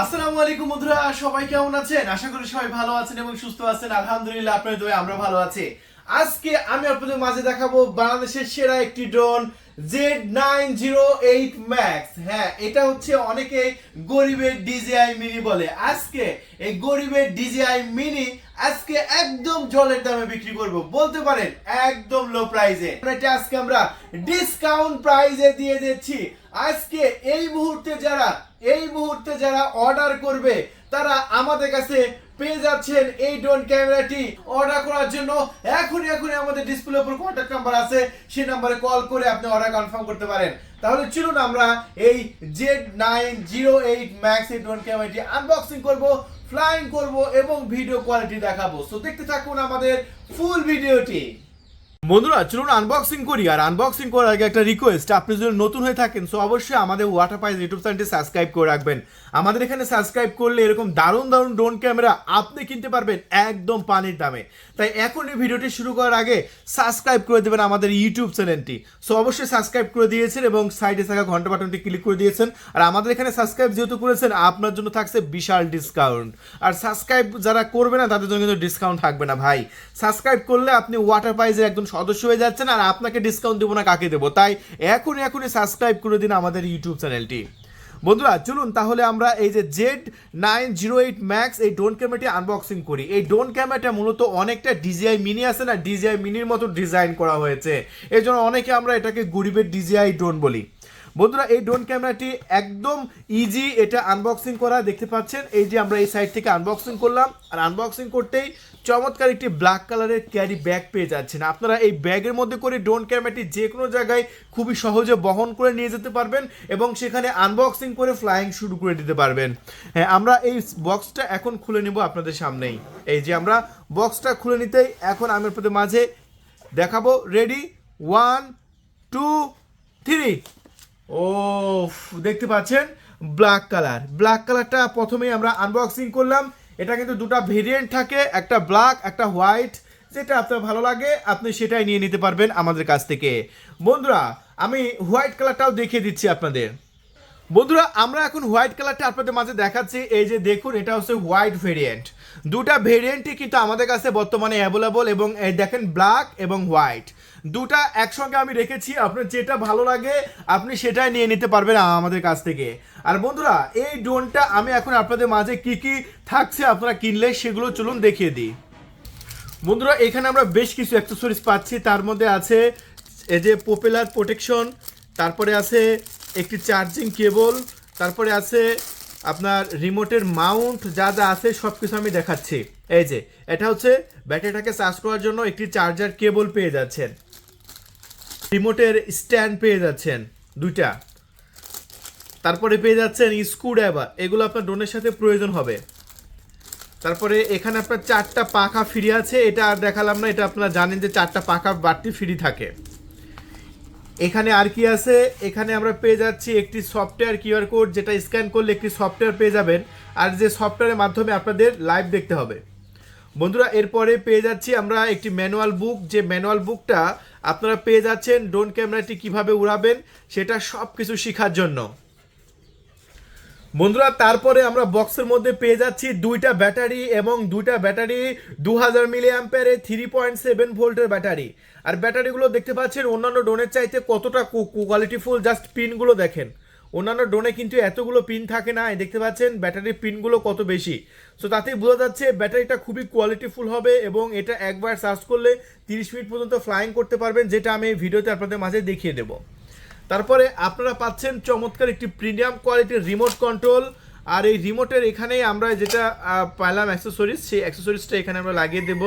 আসসালামু আলাইকুম বন্ধুরা, সবাই কেমন আছেন? আশা করি সবাই ভালো আছেন এবং সুস্থ আছেন। আলহামদুলিল্লাহ, আপনাদের দয়ে আমরা ভালো আছি। আজকে আমি আপনাদের মাঝে দেখাবো বাংলাদেশের সেরা একটি drone Z nine zero eight max হ্যাঁ এটা হচ্ছে অনেকে গরিবের ডিজিআই মিনি বলে। আজকে এই গরিবের ডিজিআই মিনি আজকে একদম জলের দামে বিক্রি করব। বলতে পারেন, একদম লো প্রাইজে এটা আজকে আমরা ডিসকাউন্ট প্রাইজে দিয়ে দিচ্ছি। আজকে এই মুহূর্তে যারা, এই মুহূর্তে যারা অর্ডার করবে, তারা আমাদের কাছে পেয়ে যাচ্ছেন এই ড্রোন ক্যামেরাটি অর্ডার করার জন্য এখনই এখনই আমাদের ডিসপ্লে উপর কন্ট্যাক্ট নাম্বার আছে। সেই নাম্বারে কল করে আপনি অর্ডার কনফার্ম করতে পারেন। তাহলে চলুন আমরা এই Z nine zero eight max এই ড্রোন ক্যামেরাটি আনবক্সিং করব। ফ্লাইং করব এবং ভিডিও কোয়ালিটি দেখাবো। সো দেখতে থাকুন আমাদের ফুল ভিডিওটি বন্ধুরা, চলুন আনবক্সিং করি। আর আনবক্সিং করার আগে একটা রিকোয়েস্ট আপনি যদি নতুন হয়ে থাকেন সো অবশ্যই আমাদের ওয়াটার পাইজ ইউটিউব চ্যানেলটি সাবস্ক্রাইব করে রাখবেন। আমাদের এখানে সাবস্ক্রাইব করলে এরকম দারুণ দারুণ ড্রোন ক্যামেরা আপনি কিনতে পারবেন একদম পানির দামে। তাই এখন এই ভিডিওটি শুরু করার আগে সাবস্ক্রাইব করে দেবেন আমাদের ইউটিউব চ্যানেলটি। সো অবশ্যই সাবস্ক্রাইব করে দিয়েছেন এবং সাইডে থাকা ঘণ্টা বাটনটি ক্লিক করে দিয়েছেন। আর আমাদের এখানে সাবস্ক্রাইব যেহেতু করেছেন, আপনার জন্য থাকছে বিশাল ডিসকাউন্ট আর সাবস্ক্রাইব যারা করবে না, তাদের জন্য কিন্তু ডিসকাউন্ট থাকবে না ভাই। সাবস্ক্রাইব করলে আপনি ওয়াটার প্রাইজের একজন সদস্য হয়ে যাচ্ছেন, আর আপনাকে ডিসকাউন্ট দেবো না, কাকে দেবো? তাই এখনই এখনই সাবস্ক্রাইব করে দিন আমাদের ইউটিউব চ্যানেলটি। বন্ধুরা, চলুন তাহলে আমরা এই যে Z nine zero eight max এই ড্রোন ক্যামেরাটি আনবক্সিং করি। এই ড্রোন ক্যামেরাটা মূলত অনেকটা ডিজিআই মিনি আছে না ডিজিআই মিনির মতো ডিজাইন করা হয়েছে। এই জন্য অনেকে আমরা এটাকে গরিবের ডিজিআই ড্রোন বলি। বন্ধুরা, এই ড্রোন ক্যামেরাটি একদম ইজি এটা আনবক্সিং করা। দেখতে পাচ্ছেন, এই যে আমরা এই সাইড থেকে আনবক্সিং করলাম। আর আনবক্সিং করতেই চমৎকার একটি ব্ল্যাক কালারের ক্যারি ব্যাগ পেয়ে যাচ্ছেন। আপনারা এই ব্যাগের মধ্যে করে ড্রোন ক্যামেরাটি যে কোনো জায়গায় খুবই সহজে বহন করে নিয়ে যেতে পারবেন এবং সেখানে আনবক্সিং করে ফ্লাইং শুরু করে দিতে পারবেন। হ্যাঁ আমরা এই বক্সটা এখন খুলে নেব আপনাদের সামনেই। এই যে আমরা বক্সটা খুলে নিতেই এখন আমি আপনাদের মাঝে দেখাবো। রেডি ওয়ান টু থ্রি ও দেখতে পাচ্ছেন? ব্ল্যাক কালার ব্ল্যাক কালারটা প্রথমেই আমরা আনবক্সিং করলাম। এটা কিন্তু দুটো ভেরিয়েন্ট থাকে, একটা ব্ল্যাক একটা হোয়াইট যেটা আপনার ভালো লাগে, আপনি সেটাই নিয়ে নিতে পারবেন আমাদের কাছ থেকে। বন্ধুরা, আমি হোয়াইট কালারটাও দেখিয়ে দিচ্ছি আপনাদের। বন্ধুরা, আমরা এখন হোয়াইট কালারটা আপনাদের মাঝে দেখাচ্ছি। এই যে দেখুন, এটা হচ্ছে হোয়াইট ভেরিয়েন্ট দুটা ভেরিয়েন্টই কিন্তু আমাদের কাছে বর্তমানে অ্যাভেলেবল এবং এই দেখেন ব্ল্যাক এবং হোয়াইট দুটা একসঙ্গে আমি রেখেছি, আপনার যেটা ভালো লাগে, আপনি সেটাই নিয়ে নিতে পারবেন আমাদের কাছ থেকে। আর বন্ধুরা, এই ড্রোনটা আমি এখন আপনাদের মাঝে কি কি থাকছে আপনারা কিনলে, সেগুলো চলুন দেখিয়ে দিই। বন্ধুরা, এখানে আমরা বেশ কিছু অ্যাক্সেসরিজ পাচ্ছি। তার মধ্যে আছে এই যে পপুলার প্রোটেকশন তারপরে আছে একটি চার্জিং কেবল, তারপরে আছে আপনার রিমোটের মাউন্ট, যা যা আছে সব কিছু আমি দেখাচ্ছি। এই যে, এটা হচ্ছে ব্যাটারিটাকে চার্জ করার জন্য একটি চার্জার কেবল পেয়ে যাচ্ছেন। রিমোটের স্ট্যান্ড পেয়ে যাচ্ছেন, দুইটা। তারপরে পেয়ে যাচ্ছেন স্ক্রু ড্রাইভার এগুলো আপনার ড্রোনের সাথে প্রয়োজন হবে। তারপরে এখানে আপনার চারটা পাখা ফ্রি আছে, এটা আর দেখালাম না, এটা আপনারা জানেন যে চারটা পাখা বাড়তি ফ্রি থাকে। এখানে আর কি আছে? এখানে আমরা পেয়ে যাচ্ছি একটি সফটওয়্যার কিউআর কোড যেটা স্ক্যান করলে একটি সফটওয়্যার পেয়ে যাবেন। আর যে সফটওয়্যারের মাধ্যমে আপনাদের লাইভ দেখতে হবে। বন্ধুরা, এরপরে পেয়ে যাচ্ছি আমরা একটি ম্যানুয়াল বুক যে ম্যানুয়াল বুকটা আপনারা পেয়ে যাচ্ছেন। ড্রোন ক্যামেরাটি কীভাবে উড়াবেন, সেটা সব কিছু শেখার জন্য। বন্ধুরা, তারপরে আমরা বক্সের মধ্যে পেয়ে যাচ্ছি দুইটা ব্যাটারি এবং দুইটা ব্যাটারি দু হাজার মিলি অ্যাম্পেয়ারের থ্রি পয়েন্ট সেভেন ভোল্টের ব্যাটারি। আর ব্যাটারিগুলো দেখতে পাচ্ছেন, অন্যান্য ড্রোনের চাইতে কতটা কোয়ালিটিফুল জাস্ট পিনগুলো দেখেন। অন্যান্য ড্রোনে কিন্তু এতগুলো পিন থাকে না দেখতে পাচ্ছেন, ব্যাটারির পিনগুলো কত বেশি। সো তাতেই বোঝা যাচ্ছে, ব্যাটারিটা খুবই কোয়ালিটিফুল হবে এবং এটা একবার চার্জ করলে তিরিশ মিনিট পর্যন্ত ফ্লাইং করতে পারবেন, যেটা আমি ভিডিওতে আপনাদের মাঝে দেখিয়ে দেবো। তারপরে আপনারা পাচ্ছেন চমৎকার একটি প্রিমিয়াম কোয়ালিটির রিমোট কন্ট্রোল আর এই রিমোটের এখানেই আমরা যেটা পাইলাম অ্যাক্সেসরিজ সেই অ্যাক্সেসরিজটা এখানে আমরা লাগিয়ে দেব।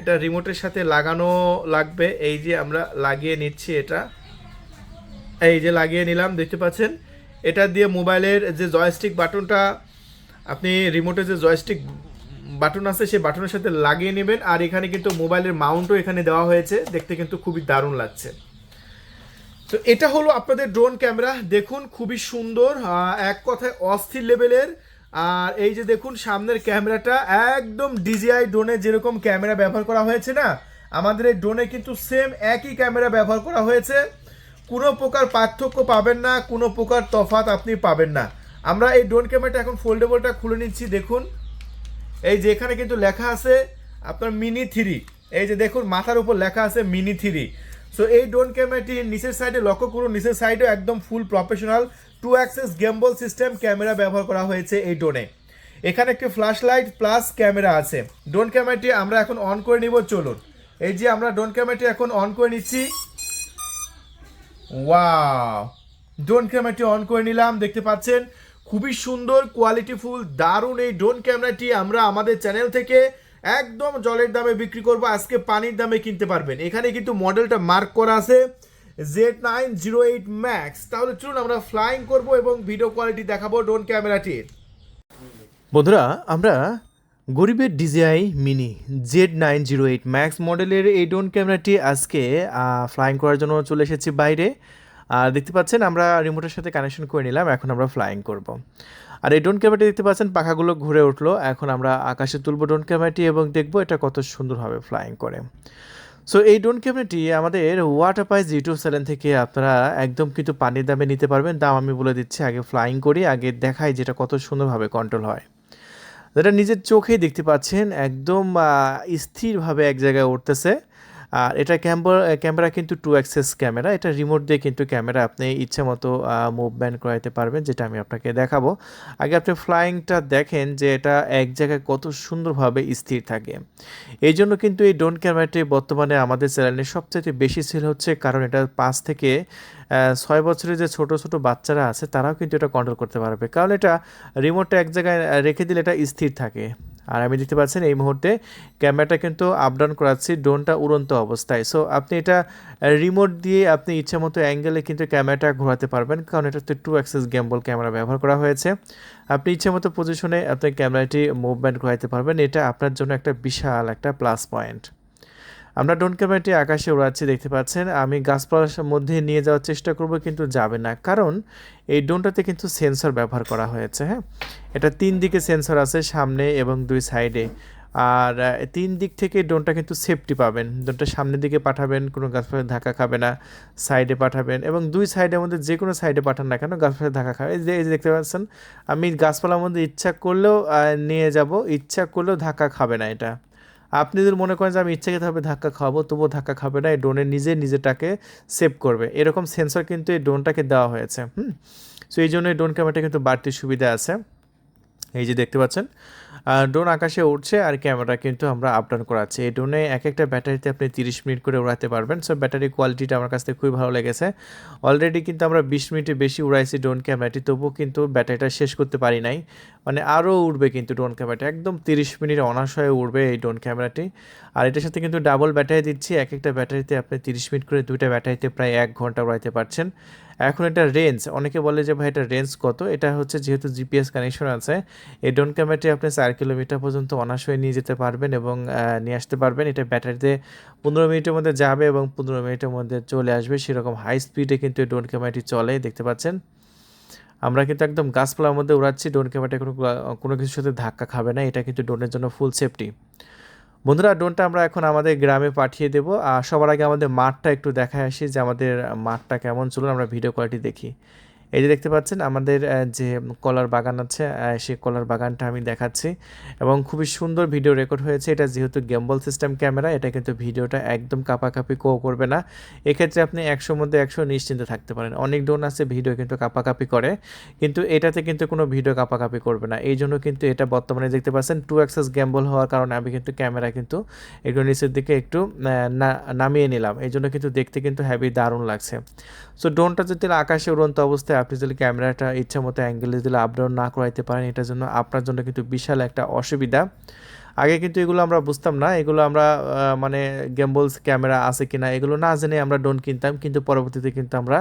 এটা রিমোটের সাথে লাগানো লাগবে। এই যে আমরা লাগিয়ে নিচ্ছি এটা। এই যে লাগিয়ে নিলাম, দেখতে পাচ্ছেন? এটা দিয়ে মোবাইলের যে জয়স্টিক বাটনটা আপনি রিমোটের যে জয়স্টিক বাটন আছে, সেই বাটনের সাথে লাগিয়ে নেবেন। আর এখানে কিন্তু মোবাইলের মাউন্টও এখানে দেওয়া হয়েছে। দেখতে কিন্তু খুবই দারুণ লাগছে। তো এটা হলো আপনাদের ড্রোন ক্যামেরা দেখুন, খুবই সুন্দর এক কথায় অস্থির লেভেলের আর এই যে দেখুন, সামনের ক্যামেরাটা একদম ডিজিআই ড্রোনে যেরকম ক্যামেরা ব্যবহার করা হয়েছে না, আমাদের এই ড্রোনে কিন্তু সেম একই ক্যামেরা ব্যবহার করা হয়েছে। কোনো প্রকার পার্থক্য পাবেন না, কোনো প্রকার তফাত আপনি পাবেন না। আমরা এই ড্রোন ক্যামেরাটা এখন ফোল্ডেবলটা খুলে নিচ্ছি, দেখুন। এই যে এখানে কিন্তু লেখা আছে আপনার মিনি থ্রি এই যে দেখুন, মাথার উপর লেখা আছে মিনি থ্রি সো এই ড্রোন ক্যামেরাটি নিচের সাইডে লক্ষ্য করুন, নিচের সাইডেও একদম full professional two axis gimbal system camera ব্যবহার করা হয়েছে এই ড্রোনে এখানে একটি ফ্ল্যাশ লাইট প্লাস ক্যামেরা আছে। ড্রোন ক্যামেরাটি আমরা এখন অন করে নিব, চলুন। এই যে আমরা ড্রোন ক্যামেরাটি এখন অন করে নিচ্ছি। ওয়াও ড্রোন ক্যামেরাটি অন করে নিলাম, দেখতে পাচ্ছেন? খুবই সুন্দর কোয়ালিটিফুল দারুণ এই ড্রোন ক্যামেরাটি আমরা আমাদের চ্যানেল থেকে একদম জলের দামে বিক্রি করব, আজকে পানির দামে কিনতে পারবেন। এখানে কিন্তু মডেলটা মার্ক করা আছে Z nine zero eight max তাহলে চলুন আমরা ফ্লাইং করব এবং ভিডিও কোয়ালিটি দেখাবো ড্রোন ক্যামেরাটির বন্ধুরা, আমরা গরিবের DJI mini Z nine zero eight max মডেলের এই ড্রোন ক্যামেরাটি আজকে ফ্লাইং করার জন্য চলে এসেছি বাইরে। আর দেখতে পাচ্ছেন, আমরা রিমোটের সাথে কানেকশন করে নিলাম, এখন আমরা ফ্লাইং করব। আর এই ড্রোন ক্যামেরাটি দেখতে পাচ্ছেন, পাখাগুলো ঘুরে উঠল। এখন আমরা আকাশে তুলব ড্রোন ক্যামেরাটি এবং দেখব এটা কত সুন্দরভাবে ফ্লাইং করে। সো এই ড্রোন ক্যামেরাটি আমাদের ওয়াটার পাইজ ইউটিউব চ্যানেল থেকে আপনারা একদম কিন্তু পানির দামে নিতে পারবেন। দাম আমি বলে দিচ্ছি, আগে ফ্লাইং করি, আগে দেখাই যেটা কত সুন্দরভাবে কন্ট্রোল হয়। যেটা নিজের চোখেই দেখতে পাচ্ছেন, একদম স্থিরভাবে এক জায়গায় উঠতেছে। আর এটা ক্যামেরা ক্যামেরা কিন্তু টু অ্যাক্সেস ক্যামেরা এটা রিমোট দিয়ে কিন্তু ক্যামেরা আপনি ইচ্ছে মতো মুভমেন্ট করাইতে পারবেন, যেটা আমি আপনাকে দেখাবো। আগে আপনি ফ্লাইংটা দেখেন যে এটা এক জায়গায় কত সুন্দরভাবে স্থির থাকে। এই জন্য কিন্তু এই ড্রোন ক্যামেরাটি বর্তমানে আমাদের চ্যানেলে সবচেয়ে বেশি সেল হচ্ছে কারণ এটা পাঁচ থেকে ছয় বছরের যে ছোট ছোট বাচ্চারা আছে, তারাও কিন্তু এটা কন্ট্রোল করতে পারবে। কারণ এটা রিমোটটা এক জায়গায় রেখে দিলে এটা স্থির থাকে। আর আমি দেখতে পাচ্ছেন এই মুহূর্তে ক্যামেরাটা কিন্তু আপ ডাউন করাচ্ছি ড্রোনটা উড়ন্ত অবস্থায়। সো আপনি এটা রিমোট দিয়ে আপনি ইচ্ছে মতো অ্যাঙ্গেলে কিন্তু ক্যামেরাটা ঘোরাতে পারবেন, কারণ এটাতে টু অ্যাক্সেস গ্যাম্বল ক্যামেরা ব্যবহার করা হয়েছে। আপনি ইচ্ছে মতো পজিশনে আপনি ক্যামেরাটি মুভমেন্ট ঘোরাতে পারবেন, এটা আপনার জন্য একটা বিশাল একটা প্লাস পয়েন্ট আমরা ড্রোন ক্যামেরাটি আকাশে উড়াচ্ছি, দেখতে পাচ্ছেন। আমি গাছপালার মধ্যে নিয়ে যাওয়ার চেষ্টা করব, কিন্তু যাবে না। কারণ এই ড্রোনটাতে কিন্তু সেন্সর ব্যবহার করা হয়েছে হ্যাঁ? এটা তিন দিকে সেন্সর আছে, সামনে এবং দুই সাইডে। আর তিন দিক থেকে ড্রোনটা কিন্তু সেফটি পাবেন। ড্রোনটা সামনের দিকে পাঠাবেন, কোনো গাছপালায় ধাক্কা খাবে না, সাইডে পাঠাবেন এবং দুই সাইডের মধ্যে যে কোনো সাইডে পাঠান না কেন গাছপালায় ধাক্কা খাবে। যে, এই যে দেখতে পাচ্ছেন, আমি গাছপালার মধ্যে ইচ্ছা করলেও নিয়ে যাব, ইচ্ছা করলেও ধাক্কা খাবে না এটা। আপনি যদি মনে করেন যে আমি ইচ্ছাকৃতভাবে ধাক্কা খাব, তবুও ধাক্কা খাবে না, এই ড্রোনের নিজে নিজেটাকে সেভ করবে। এরকম সেন্সর কিন্তু এই ড্রোনটাকে দেওয়া হয়েছে, হুম? সো এই জন্য এই ড্রোন ক্যামেরাটা কিন্তু বাড়তি সুবিধা আছে। এই যে দেখতে পাচ্ছেন ড্রোন আকাশে উঠছে আর ক্যামেরা কিন্তু আমরা আপ ডাউন করাচ্ছি। এই ড্রোনে এক একটা ব্যাটারিতে আপনি তিরিশ মিনিট করে উড়াতে পারবেন। সো ব্যাটারি কোয়ালিটিটা আমার কাছ থেকে খুবই ভালো লেগেছে। অলরেডি কিন্তু আমরা বিশ মিনিটে বেশি উড়াইছি ড্রোন ক্যামেরাটি, তবুও কিন্তু ব্যাটারিটা শেষ করতে পারি নাই। মানে আরও উঠবে কিন্তু ড্রোন ক্যামেরাটা, একদম তিরিশ মিনিট অনাশয়ে উঠবে এই ড্রোন ক্যামেরাটি। আর এটার সাথে কিন্তু ডাবল ব্যাটারি দিচ্ছি। এক একটা ব্যাটারিতে আপনি তিরিশ মিনিট করে দুইটা ব্যাটারিতে প্রায় এক ঘণ্টা উড়াইতে পারছেন। এখন এটা রেঞ্জ অনেকে বলে যে ভাই এটা রেঞ্জ কত? এটা হচ্ছে যেহেতু জিপিএস কানেকশন আছে, এই ড্রোন ক্যামেরাটি আপনি চার কিলোমিটার পর্যন্ত অনাশয়ে নিয়ে যেতে পারবেন এবং নিয়ে আসতে পারবেন। এটা ব্যাটারিতে পনেরো মিনিটের মধ্যে যাবে এবং পনেরো মিনিটের মধ্যে চলে আসবে। সেরকম হাই স্পিডে কিন্তু এই ড্রোন ক্যামেরাটি চলে, দেখতে পাচ্ছেন? আমরা কিন্তু একদম গাছপালার মধ্যে উড়াচ্ছি ড্রোন ক্যামেরাটা কোনো কোনো কিছুর সাথে ধাক্কা খাবে না। এটা কিন্তু ড্রোনের জন্য ফুল সেফটি বন্ধুরা, ড্রোনটা আমরা এখন আমাদের গ্রামে পাঠিয়ে দেবো। আর সবার আগে আমাদের মাঠটা একটু দেখায় আসি যে আমাদের মাঠটা কেমন। চলুন আমরা ভিডিও কোয়ালিটি দেখি। এই যে দেখতে পাচ্ছেন, আমাদের যে কলার বাগান আছে সেই কলার বাগানটা আমি দেখাচ্ছি। এবং খুবই সুন্দর ভিডিও রেকর্ড হয়েছে। এটা যেহেতু গ্যাম্বল সিস্টেম ক্যামেরা, এটা কিন্তু ভিডিওটা একদম কাপাকাপি কো করবে না। এক্ষেত্রে আপনি একশোর মধ্যে একশো নিশ্চিন্তে থাকতে পারেন। অনেক ড্রোন আছে, ভিডিও কিন্তু কাপাকাপি করে। কিন্তু এটাতে কিন্তু কোনো ভিডিও কাপাকাপি করবে না। এই জন্য কিন্তু এটা বর্তমানে দেখতে পাচ্ছেন টু অ্যাক্সেস গ্যাম্বল হওয়ার কারণে আমি কিন্তু ক্যামেরা কিন্তু একটু নিচের দিকে একটু নামিয়ে নিলাম। এই জন্য কিন্তু দেখতে কিন্তু হ্যাভি দারুণ লাগছে। সো ড্রোনটা যদি আকাশে উড়ন্ত অবস্থায় আপনি যদি ক্যামেরাটা ইচ্ছা মতো অ্যাঙ্গেলে দিলে আপডাউন না করাইতে পারেন এটার জন্য আপনার জন্য কিন্তু বিশাল একটা অসুবিধা আগে কিন্তু এগুলো আমরা বুঝতাম না এগুলো আমরা মানে গেম্বলস ক্যামেরা আছে কিনা এগুলো না জেনে আমরা ড্রোন কিনতাম কিন্তু পরবর্তীতে কিন্তু আমরা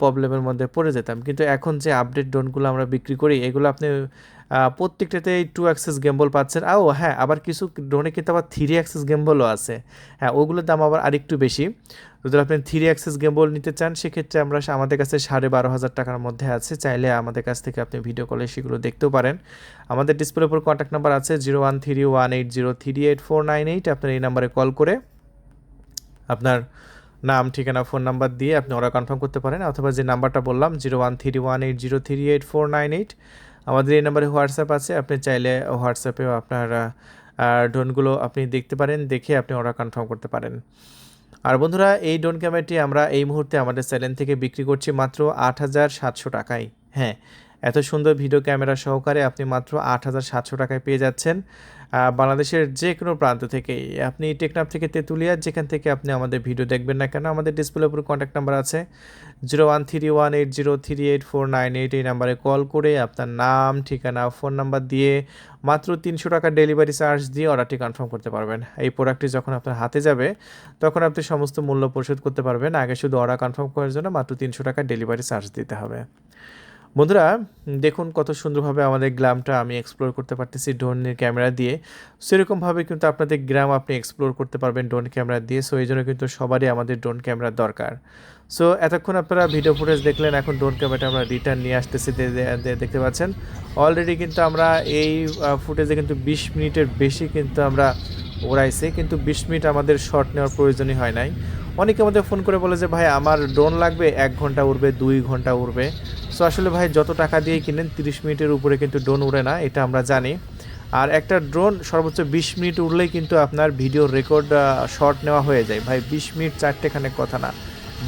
প্রবলেমের মধ্যে পড়ে যেতাম কিন্তু এখন যে আপডেট ড্রোনগুলো আমরা বিক্রি করি এগুলো আপনি আহ, প্রত্যেকটাতে টু অ্যাক্সেস গেম্বল পাচ্ছেন আও হ্যাঁ আবার কিছু ড্রোনে কিন্তু আবার থ্রি অ্যাক্সেস গেম্বলও আছে হ্যাঁ ওগুলোর দাম আবার আরেকটু বেশি যদি আপনি থ্রি অ্যাক্সেস গেম্বল নিতে চান, সেক্ষেত্রে আমরা আমাদের কাছে সাড়ে বারো হাজার টাকার মধ্যে আছে। চাইলে আমাদের কাছ থেকে আপনি ভিডিও কলে সেগুলো দেখতেও পারেন। আমাদের ডিসপ্লের উপর কন্ট্যাক্ট নাম্বার আছে zero one three one eight zero three eight four nine eight আপনার এই নাম্বারে কল করে আপনার নাম, ঠিকানা ফোন নাম্বার দিয়ে আপনি অর্ডার কনফার্ম করতে পারেন। অথবা যে নাম্বারটা বললাম zero one three one eight zero three eight four nine eight আমাদের এই নাম্বারে হোয়াটসঅ্যাপ আছে। আপনি চাইলে হোয়াটসঅ্যাপেও আপনার ড্রোনগুলো আপনি দেখতে পারেন, দেখে আপনি অর্ডার কনফার্ম করতে পারেন। আর বন্ধুরা, এই ডোন ক্যামেরাটি আমরা এই মুহূর্তে আমাদের স্যালেন থেকে বিক্রি করছি মাত্র আট হাজার সাতশো টাকায়। হ্যাঁ এত সুন্দর ভিডিও ক্যামেরা সহকারে আপনি মাত্র আট হাজার সাতশো টাকায় পেয়ে যাচ্ছেন বাংলাদেশের যে কোনো প্রান্ত থেকেই। আপনি টেকনাফ থেকে তেঁতুলিয়া, যেখান থেকে আপনি আমাদের ভিডিও দেখবেন না কেন, আমাদের ডিসপ্লের উপর কন্ট্যাক্ট নাম্বার আছে। Zero one three one eight zero three eight four nine eight এই নাম্বারে কল করে আপনার নাম, ঠিকানা ফোন নাম্বার দিয়ে মাত্র তিনশো টাকা ডেলিভারি চার্জ দিয়ে অর্ডারটি কনফার্ম করতে পারবেন। এই প্রোডাক্টটি যখন আপনার হাতে যাবে, তখন আপনি সমস্ত মূল্য পরিশোধ করতে পারবেন। আগে শুধু অর্ডার কনফার্ম করার জন্য মাত্র তিনশো টাকা ডেলিভারি চার্জ দিতে হবে। বন্ধুরা, দেখুন কত সুন্দরভাবে আমাদের গ্রামটা আমি এক্সপ্লোর করতে পারতেছি ড্রোনের ক্যামেরা দিয়ে। সেরকমভাবে কিন্তু আপনাদের গ্রাম আপনি এক্সপ্লোর করতে পারবেন ড্রোন ক্যামেরা দিয়ে সো এই জন্য কিন্তু সবারই আমাদের ড্রোন ক্যামেরার দরকার। সো এতক্ষণ আপনারা ভিডিও ফুটেজ দেখলেন, এখন ড্রোন ক্যামেরাটা আমরা রিটার্ন নিয়ে আসতেছি দেখতে পাচ্ছেন। অলরেডি কিন্তু আমরা এই ফুটেজে কিন্তু বিশ মিনিটের বেশি কিন্তু আমরা ওড়াইছি, কিন্তু বিশ মিনিট আমাদের শর্ট নেওয়ার প্রয়োজনই হয় নাই। অনেকে আমাদের ফোন করে বলে যে, ভাই, আমার ড্রোন লাগবে, এক ঘণ্টা উড়বে, দুই ঘণ্টা উড়বে। সো আসলে ভাই, যত টাকা দিয়ে কিনেন, তিরিশ মিনিটের উপরে কিন্তু ড্রোন উড়ে না, এটা আমরা জানি। আর একটা ড্রোন সর্বোচ্চ বিশ মিনিট উড়লেই কিন্তু আপনার ভিডিও রেকর্ড শর্ট নেওয়া হয়ে যায়। ভাই, বিশ মিনিট চারটেখানে কথা না।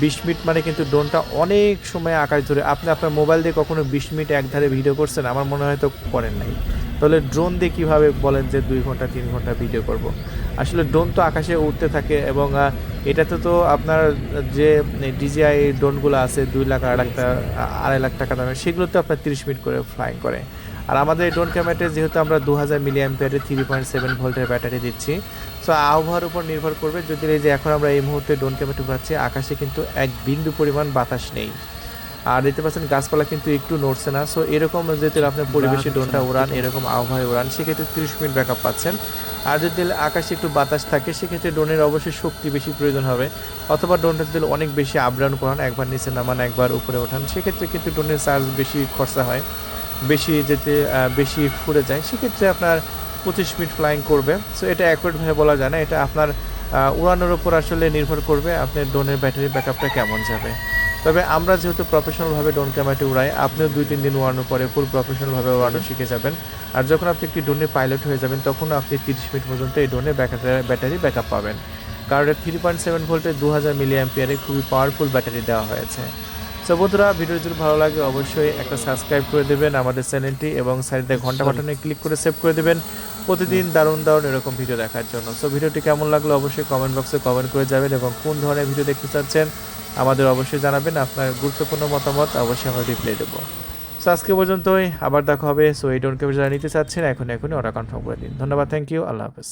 বিশ মিনিট মানে কিন্তু ড্রোনটা অনেক সময় আকাশ ধরে, আপনি আপনার মোবাইল দিয়ে কখনো বিশ মিনিট একধারে ভিডিও করছেন, আমার মনে হয় তো করেন নাই। তাহলে ড্রোন দিয়ে কীভাবে বলেন যে দুই ঘণ্টা, তিন ঘণ্টা ভিডিও করব। আসলে ড্রোন তো আকাশে উঠতে থাকে এবং এটাতে তো আপনার যে ডিজিআই ড্রোনগুলো আছে, দুই লাখ আড়াই লাখ টাকা আড়াই লাখ টাকা দামের, সেগুলো তো আপনার তিরিশ মিনিট করে ফ্লাইং করে। আর আমাদের এই ড্রোন ক্যামেরাতে যেহেতু আমরা দু হাজার মিলি অ্যাম্পিয়ারের থ্রি পয়েন্ট সেভেন ভোল্টের ব্যাটারি দিচ্ছি সো আবহাওয়ার উপর নির্ভর করবে। যদি এই যে এখন আমরা এই মুহূর্তে ড্রোন ক্যামেরাটি পাচ্ছি আকাশে কিন্তু এক বিন্দু পরিমাণ বাতাস নেই। আর দেখতে পাচ্ছেন গাছপালা কিন্তু একটু নড়ছে না। সো এরকম যদি আপনার পরিবেশে ড্রোনটা উড়ান এরকম আবহাওয়ায় উড়ান সেক্ষেত্রে তিরিশ মিনিট ব্যাকআপ পাচ্ছেন। আর যদি আকাশে একটু বাতাস থাকে সেক্ষেত্রে ড্রোনের অবশ্যই শক্তি বেশি প্রয়োজন হবে। অথবা ড্রোনটা যদি অনেক বেশি আপডাউন করান একবার নিচে নামান একবার উপরে ওঠান সেক্ষেত্রে কিন্তু ড্রোনের চার্জ বেশি খরচা হয়। বেশি যেতে বেশি ফুরে যায় সেক্ষেত্রে আপনার পঁচিশ মিনিট ফ্লাইং করবে। সো এটা অ্যাকুরেটভাবে বলা যায় না। এটা আপনার উড়ানোর উপর আসলে নির্ভর করবে আপনার ড্রোনের ব্যাটারি ব্যাকআপটা কেমন যাবে। তবে আমরা যেহেতু প্রফেশনালভাবে ডোন ক্যামেরাটি উড়াই আপনিও দুই তিন দিন উড়ানোর পরে ফুল প্রফেশনালভাবে উড়ানো শিখে যাবেন। আর যখন আপনি একটি ড্রোনের পাইলট হয়ে যাবেন তখন আপনি তিরিশ মিনিট পর্যন্ত এই ড্রোনের ব্যাটারি ব্যাকআপ পাবেন। কারণ থ্রি পয়েন্ট সেভেন ভোল্টের দু হাজার মিলি অ্যাম্পিয়ারে খুবই পাওয়ারফুল ব্যাটারি দেওয়া হয়েছে। সো বন্ধুরা ভিডিও যদি ভালো লাগে অবশ্যই একটা সাবস্ক্রাইব করে দেবেন আমাদের চ্যানেলটি এবং সাইডে ঘণ্টা বাটনে ক্লিক করে সেভ করে দেবেন। প্রতিদিন দারুণ দারুণ এরকম ভিডিও দেখার জন্য। সো ভিডিওটি কেমন লাগল অবশ্যই কমেন্ট বক্সে কমেন্ট করে যাবেন এবং কোন ধরনের ভিডিও দেখতে চাচ্ছেন আমাদের অবশ্যই জানাবেন আপনার গুরুত্বপূর্ণ মতামত, অবশ্যই আমরা রিপ্লাই দেবো। সো আজকে পর্যন্তই, আবার দেখা হবে। সো এই ডোনকে যারা নিতে চাচ্ছেন এখন এখনই ওরা কনফার্ম করে দিন। ধন্যবাদ থ্যাংক ইউ আল্লাহ হাফেজ।